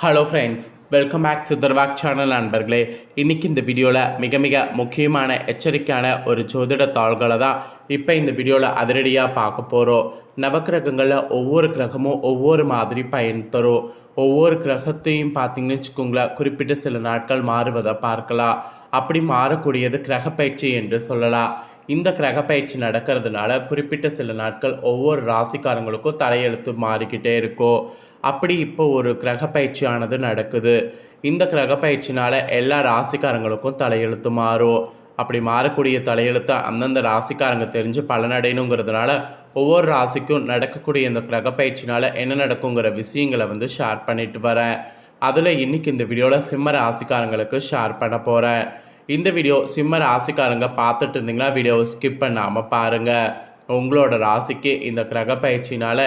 Hello friends welcome back சுதர்வாக் channel நண்பர்களே. இன்றைக்கி இந்த வீடியோவில் மிக மிக முக்கியமான எச்சரிக்கையான ஒரு ஜோதிட தாள்களை தான் இப்போ இந்த வீடியோவில் அதிரடியாக பார்க்க போகிறோம் நவக்கிரகங்களில் ஒவ்வொரு கிரகமும் ஒவ்வொரு மாதிரி பயன் தரும். ஒவ்வொரு கிரகத்தையும் பார்த்தீங்கன்னு வச்சுக்கோங்களேன் குறிப்பிட்ட சில நாட்கள் மாறுவதை பார்க்கலாம். அப்படி மாறக்கூடியது கிரகப்பயிற்சி என்று சொல்லலாம். இந்த கிரகப்பயிற்சி நடக்கிறதுனால குறிப்பிட்ட சில நாட்கள் ஒவ்வொரு ராசிக்காரங்களுக்கும் தலையெழுத்து மாறிக்கிட்டே இருக்கும். அப்படி இப்போ ஒரு கிரகப்பயிற்சியானது நடக்குது. இந்த கிரகப்பயிற்சினால எல்லா ராசிக்காரங்களுக்கும் தலையெழுத்து மாறும். அப்படி மாறக்கூடிய தலையெழுத்தை அந்தந்த ராசிக்காரங்க தெரிஞ்சு பலனடையணுங்கிறதுனால ஒவ்வொரு ராசிக்கும் நடக்கக்கூடிய இந்த கிரகப்பயிற்சினால என்ன நடக்குங்கிற விஷயங்களை வந்து ஷேர் பண்ணிட்டு வரேன். அதில் இன்னைக்கு இந்த வீடியோவில் சிம்ம ராசிக்காரங்களுக்கு ஷேர் பண்ண போகிறேன் இந்த வீடியோ சிம்ம ராசிக்காரங்க பார்த்துட்டு இருந்தீங்கன்னா வீடியோவை ஸ்கிப் பண்ணாமல் பாருங்கள் உங்களோட ராசிக்கு இந்த கிரக பயிற்சினால்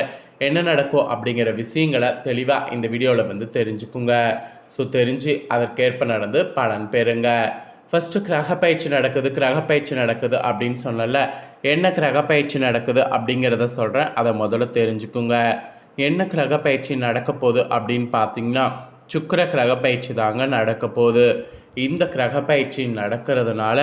என்ன நடக்கும் அப்படிங்கிற விஷயங்களை தெளிவாக இந்த வீடியோவில் வந்து தெரிஞ்சுக்குங்க. ஸோ தெரிஞ்சு அதற்கேற்ப நடந்து பலன் பெறுங்க. ஃபஸ்ட்டு கிரக பயிற்சி நடக்குது கிரக பயிற்சி நடக்குது அப்படின்னு சொன்னல என்ன கிரக பயிற்சி நடக்குது அப்படிங்கிறத சொல்கிறேன் அதை முதல்ல தெரிஞ்சுக்குங்க. என்ன கிரக பயிற்சி நடக்க போகுது அப்படின்னு பார்த்தீங்கன்னா சுக்கர கிரக பயிற்சி தாங்க நடக்க போகுது. இந்த கிரக பயிற்சி நடக்கிறதுனால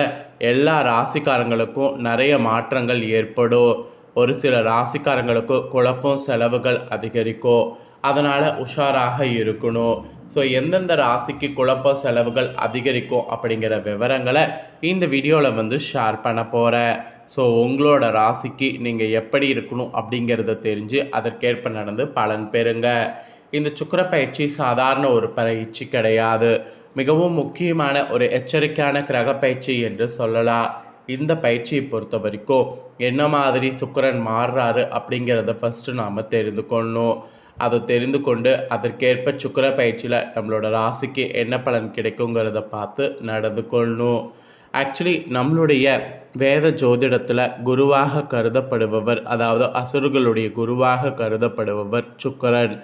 எல்லா ராசிக்காரங்களுக்கும் நிறைய மாற்றங்கள் ஏற்படும். ஒரு சில ராசிக்காரங்களுக்கு குழப்பம் செலவுகள் அதிகரிக்கும். அதனால் உஷாராக இருக்கணும். ஸோ எந்தெந்த ராசிக்கு குழப்ப செலவுகள் அதிகரிக்கும் அப்படிங்கிற விவரங்களை இந்த வீடியோவில் வந்து ஷேர் பண்ண போகிறேன் ஸோ உங்களோட ராசிக்கு நீங்கள் எப்படி இருக்கணும் அப்படிங்கிறத தெரிஞ்சு அதற்கேற்ப நடந்து பலன் பெறுங்க. இந்த சுக்கிர பயிற்சி சாதாரண ஒரு பயிற்சி கிடையாது. மிகவும் முக்கியமான ஒரு எச்சரிக்கையான கிரக பயிற்சி என்று சொல்லலாம். இந்த பயிற்சியை பொறுத்த வரைக்கும் என்ன மாதிரி சுக்கரன் மாறுறாரு அப்படிங்கிறத ஃபஸ்ட்டு நாம் தெரிந்து கொள்ளணும். அதை தெரிந்து கொண்டு அதற்கேற்ப சுக்கர பயிற்சியில் நம்மளோட ராசிக்கு என்ன பலன் கிடைக்குங்கிறத பார்த்து நடந்து கொள்ளணும். ஆக்சுவலி நம்மளுடைய வேத ஜோதிடத்தில் குருவாக கருதப்படுபவர் அதாவது அசுரர்களுடைய குருவாக கருதப்படுபவர் சுக்கரன்.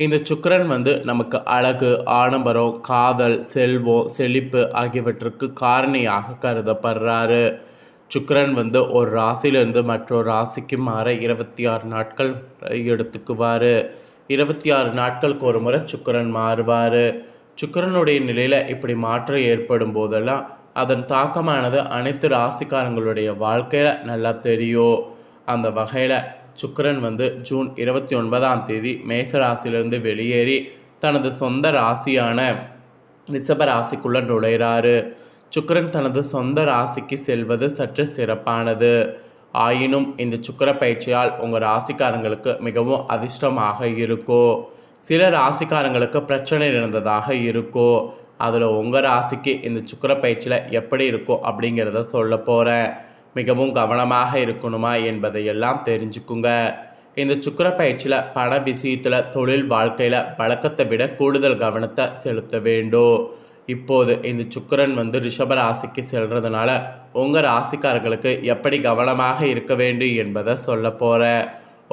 இந்த சுக்கரன் வந்து நமக்கு அழகு ஆடம்பரம் காதல் செல்வம் செழிப்பு ஆகியவற்றுக்கு காரணியாக கருதப்படுறாரு. சுக்கரன் வந்து ஒரு ராசியிலிருந்து மற்றொரு ராசிக்கு மாற இருபத்தி ஆறு நாட்கள் எடுத்துக்குவார். இருபத்தி ஆறு நாட்களுக்கு ஒரு முறை சுக்கரன் மாறுவார். சுக்கரனுடைய நிலையில் இப்படி மாற்றம் ஏற்படும் போதெல்லாம் அதன் தாக்கமானது அனைத்து ராசிக்காரங்களுடைய வாழ்க்கையில் நல்லா தெரியும். அந்த வகையில் சுக்கரன் வந்து ஜூன் இருபத்தி ஒன்பதாம் தேதி மேச ராசியிலிருந்து வெளியேறி தனது சொந்த ராசியான ரிஷப ராசிக்குள்ள நுழைகிறாரு சுக்கரன் தனது சொந்த ராசிக்கு செல்வது சற்று சிறப்பானது. ஆயினும் இந்த சுக்கிர பயிற்சியால் உங்கள் ராசிக்காரங்களுக்கு மிகவும் அதிர்ஷ்டமாக இருக்கும் சில ராசிக்காரங்களுக்கு பிரச்சனை இருந்ததாக இருக்கும் அதில் உங்கள் ராசிக்கு இந்த சுக்கிர பயிற்சியில் எப்படி இருக்கும் அப்படிங்கிறத சொல்ல போகிறேன் மிகவும் கவனமாக இருக்கணுமா என்பதையெல்லாம் தெரிஞ்சுக்குங்க. இந்த சுக்கிர பயிற்சியில் பண விஷயத்தில் தொழில் வாழ்க்கையில் பழக்கத்தை விட கூடுதல் கவனத்தை செலுத்த வேண்டும். இப்போது இந்த சுக்கரன் வந்து ரிஷப ராசிக்கு செல்றதுனால உங்கள் ராசிக்காரர்களுக்கு எப்படி கவனமாக இருக்க வேண்டும் என்பதை சொல்ல போகிறேன்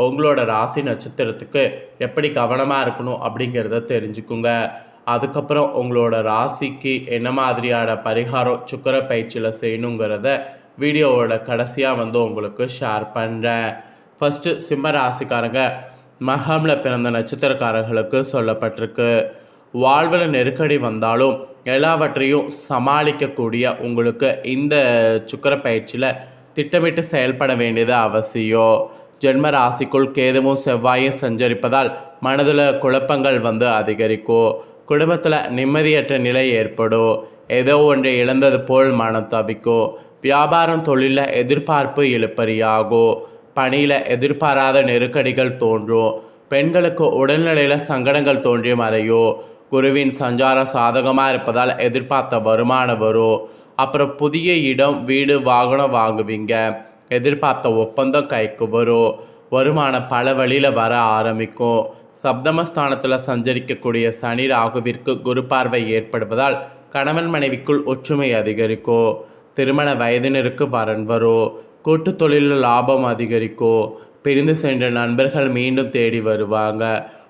உங்களோட ராசி நட்சத்திரத்துக்கு எப்படி கவனமாக இருக்கணும் அப்படிங்கிறத தெரிஞ்சுக்குங்க. அதுக்கப்புறம் உங்களோட ராசிக்கு என்ன மாதிரியான பரிகாரம் சுக்கிர பயிற்சியில் செய்யணுங்கிறத வீடியோவோட கடைசியாக வந்து உங்களுக்கு ஷேர் பண்ணுறேன் ஃபஸ்ட்டு சிம்ம ராசிக்காரங்க மகமில் பிறந்த நட்சத்திரக்காரர்களுக்கு சொல்லப்பட்டிருக்கு. வாழ்வில் நெருக்கடி வந்தாலும் எல்லாவற்றையும் சமாளிக்கக்கூடிய உங்களுக்கு இந்த சுக்கர பயிற்சியில் திட்டமிட்டு செயல்பட வேண்டியது அவசியம். ஜென்ம ராசிக்குள் கேதுவும் செவ்வாயும் சஞ்சரிப்பதால் மனதில் குழப்பங்கள் வந்து அதிகரிக்கும். குடும்பத்தில் நிம்மதியற்ற நிலை ஏற்படும். ஏதோ ஒன்றை இழந்தது போல் மனம் தவிக்கும். வியாபாரம் தொழிலில் எதிர்பார்ப்பு இழுப்பறியாகும் பணியில் எதிர்பாராத நெருக்கடிகள் தோன்றும் பெண்களுக்கு உடல்நிலையில் சங்கடங்கள் தோன்றி மறையும் குருவின் சஞ்சாரம் சாதகமாக இருப்பதால் எதிர்பார்த்த வருமானம் வரும் அப்புறம் புதிய இடம் வீடு வாகனம் வாங்குவீங்க எதிர்பார்த்த ஒப்பந்தம் கைக்கு வரும் வருமானம் பல வழியில் வர ஆரம்பிக்கும் சப்தமஸ்தானத்தில் சஞ்சரிக்கக்கூடிய சனி ராகுவிற்கு குரு பார்வை ஏற்படுவதால் கணவன் மனைவிக்குள் ஒற்றுமை அதிகரிக்கும் திருமண வயதினருக்கு வரன் வரும் கூட்டு தொழிலில் லாபம் அதிகரிக்கும் பிரிந்து சென்ற நண்பர்கள் மீண்டும் தேடி வருவாங்க.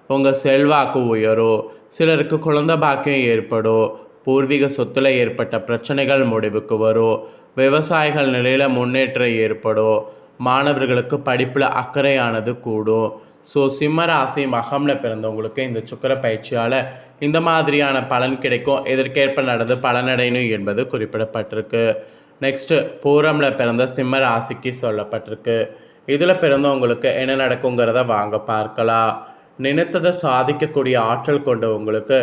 உங்கள் செல்வாக்கு உயரும் சிலருக்கு குழந்தை பாக்கியம் ஏற்படும் பூர்வீக சொத்துல ஏற்பட்ட பிரச்சனைகள் முடிவுக்கு வரும் விவசாயிகள் நிலையில் முன்னேற்றம் ஏற்படும் மாணவர்களுக்கு படிப்பில் அக்கறையானது கூடும் ஸோ சிம்ம ராசி மகமில் பிறந்தவங்களுக்கு இந்த சுக்கர பயிற்சியால் இந்த மாதிரியான பலன் கிடைக்கும். எதற்கேற்ப நடந்து பலனடையணும் என்பது குறிப்பிடப்பட்டிருக்கு. நெக்ஸ்ட்டு பூரமில் பிறந்த சிம்ம ராசிக்கு சொல்லப்பட்டிருக்கு. இதில் பிறந்தவங்களுக்கு என்ன நடக்குங்கிறத வாங்க பார்க்கலாம். நினைத்ததை சாதிக்கக்கூடிய ஆற்றல் கொண்டவங்களுக்கு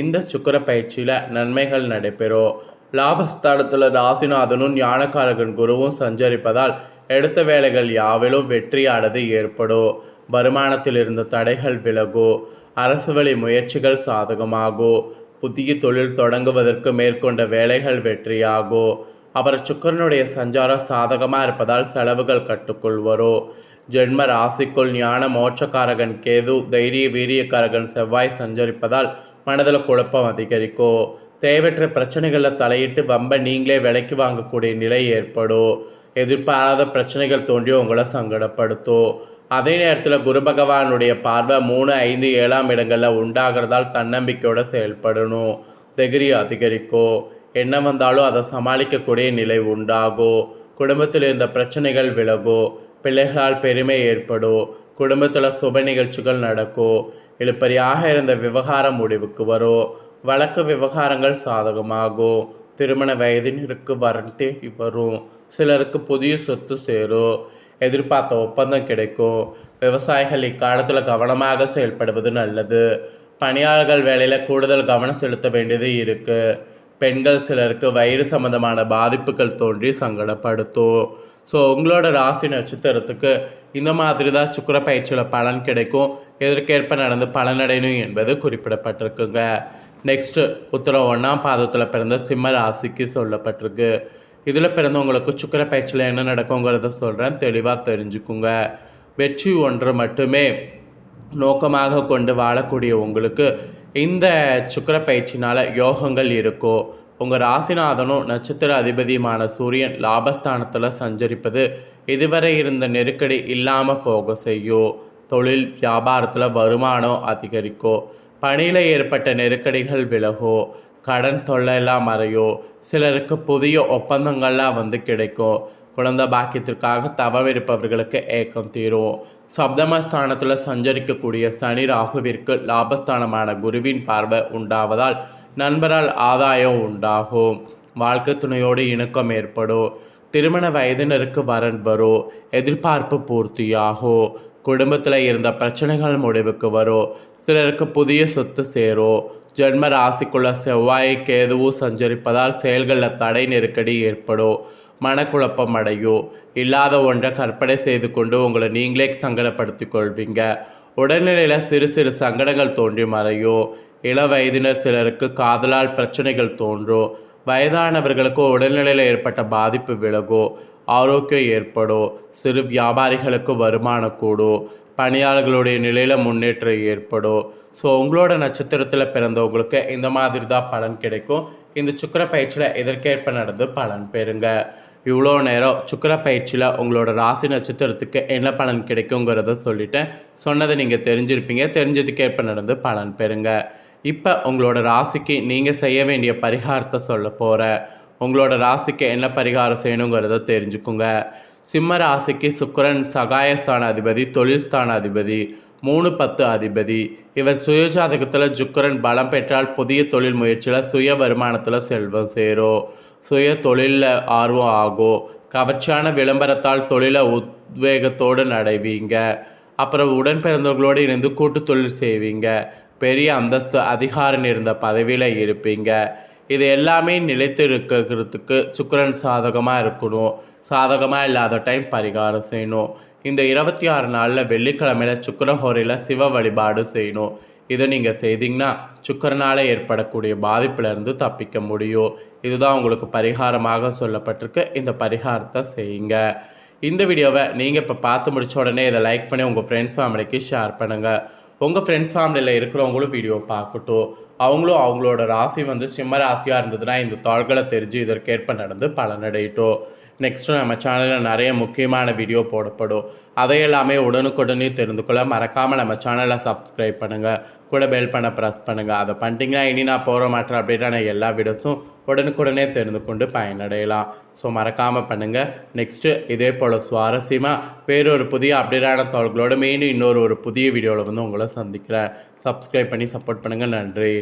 இந்த சுக்கர பயிற்சியில் நன்மைகள் நடைபெறும். லாபஸ்தானத்தில் ராசிநாதனும் ஞானக்காரகன் குருவும் சஞ்சரிப்பதால் எடுத்த வேலைகள் யாவிலும் வெற்றியானது ஏற்படும். வருமானத்தில் இருந்த தடைகள் விலகும் அரசு வழி முயற்சிகள் சாதகமாகும் புதிய தொழில் தொடங்குவதற்கு மேற்கொண்ட வேலைகள் வெற்றியாகும் அப்புறம் சுக்கரனுடைய சஞ்சாரம் சாதகமாக இருப்பதால் செலவுகள் கட்டுக்குள் வரும் ஜென்ம ராசிக்குள் ஞான மோட்சக்காரகன் கேது தைரிய வீரியக்காரகன் செவ்வாய் சஞ்சரிப்பதால் மனதில் குழப்பம் அதிகரிக்கும் தேவையற்ற பிரச்சனைகளில் தலையிட்டு வம்ப நீங்களே விலைக்கு வாங்கக்கூடிய நிலை ஏற்படும் எதிர்பாராத பிரச்சனைகள் தோன்றி உங்களை சங்கடப்படுத்தும் அதே நேரத்தில் குரு பகவானுடைய பார்வை மூணு ஐந்து ஏழாம் இடங்களில் உண்டாகிறதால் தன்னம்பிக்கையோடு செயல்படணும். திகிரி அதிகரிக்கும் என்ன வந்தாலும் அதை சமாளிக்கக்கூடிய நிலை உண்டாகும் குடும்பத்தில் இருந்த பிரச்சனைகள் விலகும் பிள்ளைகளால் பெருமை ஏற்படும் குடும்பத்தில் சுப நிகழ்ச்சிகள் நடக்கும் இழுப்பறியாக இருந்த விவகாரம் முடிவுக்கு வரும் வழக்கு விவகாரங்கள் சாதகமாகும் திருமண வயதினருக்கு வரன் வரும் சிலருக்கு புதிய சொத்து சேரும் எதிர்பார்த்த ஒப்பந்தம் கிடைக்கும். விவசாயிகள் இக்காலத்தில் கவனமாக செயல்படுவது நல்லது. பணியாளர்கள் வேலையில் கூடுதல் கவனம் செலுத்த வேண்டியது இருக்குது பெண்கள் சிலருக்கு வயிறு சம்பந்தமான பாதிப்புகள் தோன்றி சங்கடப்படுத்தும். ஸோ உங்களோட ராசி நட்சத்திரத்துக்கு இந்த மாதிரி தான் சுக்கர பயிற்சியில் பலன் கிடைக்கும். எதற்கேற்ப நடந்து பலனடையணும் என்பது குறிப்பிடப்பட்டிருக்குங்க. நெக்ஸ்ட்டு உத்தர ஒன்றாம் பாதத்தில் பிறந்த சிம்ம ராசிக்கு சொல்லப்பட்டிருக்கு. இதில் பிறந்தவங்களுக்கு சுக்கர பயிற்சியில் என்ன நடக்குங்கிறத சொல்கிறேன். தெளிவாக தெரிஞ்சுக்குங்க. வெற்றி ஒன்று மட்டுமே நோக்கமாக கொண்டு வாழக்கூடிய உங்களுக்கு இந்த சுக்கர பயிற்சினால் யோகங்கள் இருக்கும் உங்கள் ராசிநாதனும் நட்சத்திர அதிபதியுமான சூரியன் லாபஸ்தானத்தில் சஞ்சரிப்பது இதுவரை இருந்த நெருக்கடி இல்லாமல் போக செய்யும் தொழில் வியாபாரத்தில் வருமானம் அதிகரிக்கும் பணியில் ஏற்பட்ட நெருக்கடிகள் விலகும் கடன் தொல்லையெல்லாம் மறையும் சிலருக்கு புதிய ஒப்பந்தங்கள்லாம் வந்து கிடைக்கும் குழந்தை பாக்கியத்திற்காக தவம் இருப்பவர்களுக்கு ஏக்கம் தீரும் சப்தமஸ்தானத்தில் சஞ்சரிக்கக்கூடிய சனி ராகுவிற்கு லாபஸ்தானமான குருவின் பார்வை உண்டாவதால் நண்பரால் ஆதாயம் உண்டாகும் வாழ்க்கை துணையோடு இணக்கம் ஏற்படும் திருமண வயதினருக்கு வரன் வரும் எதிர்பார்ப்பு பூர்த்தியாகும் குடும்பத்தில் இருந்த பிரச்சனைகள் முடிவுக்கு வரும் சிலருக்கு புதிய சொத்து சேரும் ஜென்ம ராசிக்குள்ள செவ்வாய் கேதுவும் சஞ்சரிப்பதால் செயல்களில் தடை நெருக்கடி ஏற்படும் மனக்குழப்பம் அடையும் இல்லாத ஒன்றை கற்பனை செய்து கொண்டு உங்களை நீங்களே சங்கடப்படுத்தி கொள்வீங்க. உடல்நிலையில் சிறு சிறு சங்கடங்கள் தோன்றி மறையும் இள வயதினர் சிலருக்கு காதலால் பிரச்சனைகள் தோன்றும் வயதானவர்களுக்கு உடல்நிலையில் ஏற்பட்ட பாதிப்பு விலகும் ஆரோக்கியம் ஏற்படும் சிறு வியாபாரிகளுக்கு வருமானம் கூடும் பணியாளர்களுடைய நிலையில் முன்னேற்றம் ஏற்படும். ஸோ உங்களோட நட்சத்திரத்தில் பிறந்தவங்களுக்கு இந்த மாதிரி தான் பலன் கிடைக்கும். இந்த சுக்கர பயிற்சியில் எதற்கேற்ப நடந்து பலன் பெறுங்க. இவ்வளோ நேரம் சுக்கர பயிற்சியில் உங்களோட ராசி நட்சத்திரத்துக்கு என்ன பலன் கிடைக்குங்கிறத சொல்லிட்டேன். சொன்னதை நீங்கள் தெரிஞ்சிருப்பீங்க. தெரிஞ்சதுக்கேற்ப நடந்து பலன் பெறுங்க. இப்போ உங்களோட ராசிக்கு நீங்கள் செய்ய வேண்டிய பரிகாரத்தை சொல்ல போகிற உங்களோட ராசிக்கு என்ன பரிகாரம் செய்யணுங்கிறத தெரிஞ்சுக்குங்க. சிம்ம ராசிக்கு சுக்கரன் சகாயஸ்தான அதிபதி தொழில் ஸ்தான அதிபதி மூணு பத்து அதிபதி. இவர் சுயஜாதகத்தில் சுக்கரன் பலம் பெற்றால் புதிய தொழில் முயற்சியில் சுய வருமானத்தில் செல்வம் சேரும் சுய தொழிலில் ஆர்வம் ஆகும் கவர்ச்சியான விளம்பரத்தால் தொழிலை உத்வேகத்தோடு நடைவீங்க. அப்புறம் உடன் பிறந்தவர்களோடு இணைந்து கூட்டு தொழில் செய்வீங்க. பெரிய அந்தஸ்து அதிகாரம் இருந்த பதவியில் இருப்பீங்க. இது எல்லாமே நிலைத்து இருக்கிறதுக்கு சுக்கரன் சாதகமாக இருக்கணும். சாதகமாக இல்லாத டைம் பரிகாரம் செய்யணும். இந்த இருபத்தி ஆறு நாளில் வெள்ளிக்கிழமையில் சுக்கரஹோரையில் சிவ வழிபாடு செய்யணும். இதை நீங்கள் செய்தீங்கன்னா சுக்கரனால் ஏற்படக்கூடிய பாதிப்பிலிருந்து தப்பிக்க முடியும். இதுதான் உங்களுக்கு பரிகாரமாக சொல்லப்பட்டிருக்கு. இந்த பரிகாரத்தை செய்யுங்க. இந்த வீடியோவை நீங்கள் இப்போ பார்த்து முடிச்ச உடனே இதை லைக் பண்ணி உங்கள் ஃப்ரெண்ட்ஸ் ஃபேமிலிக்கு ஷேர் பண்ணுங்கள் உங்கள் ஃப்ரெண்ட்ஸ் ஃபேமிலியில் இருக்கிறவங்களும் வீடியோ பார்க்கட்டும். அவங்களும் அவங்களோட ராசி வந்து சிம்ம ராசியாக இருந்ததுன்னா இந்த தாள்களை தெரிஞ்சு இதற்கேற்ப நடந்து பலனடையிட்டோம். நெக்ஸ்ட்டு நம்ம சேனலில் நிறைய முக்கியமான வீடியோ போடப்படும். அதையெல்லாமே உடனுக்குடனே தெரிந்து கொள்ள மறக்காமல் நம்ம சேனலை சப்ஸ்கிரைப் பண்ணுங்கள் கூட பெல் பண்ண ப்ரெஸ் பண்ணுங்கள் அதை பண்ணிட்டீங்கன்னா இனி நான் போகிற மாட்டேன் அப்படின்னா எல்லா வீடியோஸும் உடனுக்குடனே தெரிந்து கொண்டு பயனடையலாம். ஸோ மறக்காமல் பண்ணுங்கள் நெக்ஸ்ட்டு இதே போல் சுவாரஸ்யமாக வேறொரு புதிய அப்டேட்டான தகவல்களோட மீண்டும் இன்னொரு ஒரு புதிய வீடியோவில் வந்து உங்களை சந்திக்கிறேன். சப்ஸ்கிரைப் பண்ணி சப்போர்ட் பண்ணுங்கள் நன்றி.